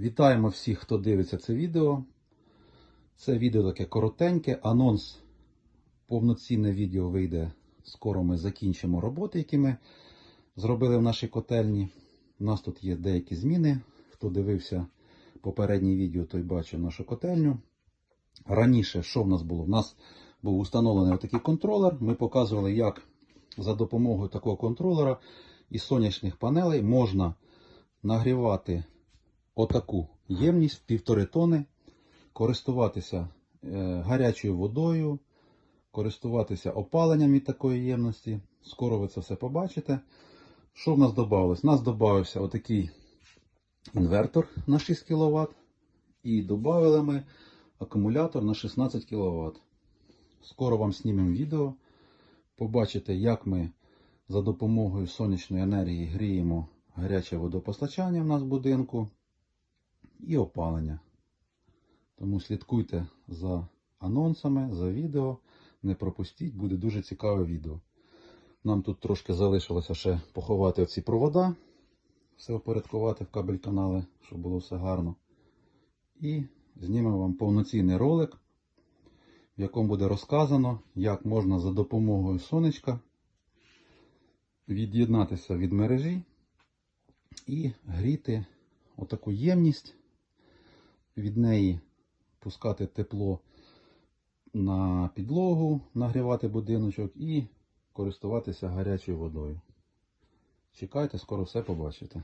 Вітаємо всіх, хто дивиться це відео. Це відео таке коротеньке, анонс. Повноцінне відео вийде. Скоро ми закінчимо роботи, які ми зробили в нашій котельні. У нас тут є деякі зміни. Хто дивився попереднє відео, той бачив нашу котельню. Раніше, що в нас було? В нас був установлений отакий контролер. Ми показували, як за допомогою такого контролера і сонячних панелей можна нагрівати отаку ємність півтори тони, користуватися е, гарячою водою, користуватися опаленням від такої ємності. Скоро ви це все побачите. Що в нас додалось? У нас додався отакий інвертор на 6 кВт. І додали ми акумулятор на 16 кВт. Скоро вам знімемо відео. Побачите, як ми за допомогою сонячної енергії гріємо гаряче водопостачання в нас в будинку і опалення. Тому слідкуйте за анонсами, за відео. Не пропустіть, буде дуже цікаве відео. Нам тут трошки залишилося ще поховати оці провода, все опорядкувати в кабель канали, щоб було все гарно. І знімемо вам повноцінний ролик, в якому буде розказано, як можна за допомогою сонечка від'єднатися від мережі і гріти отаку ємність, від неї пускати тепло на підлогу, нагрівати будиночок і користуватися гарячою водою. Чекайте, скоро все побачите.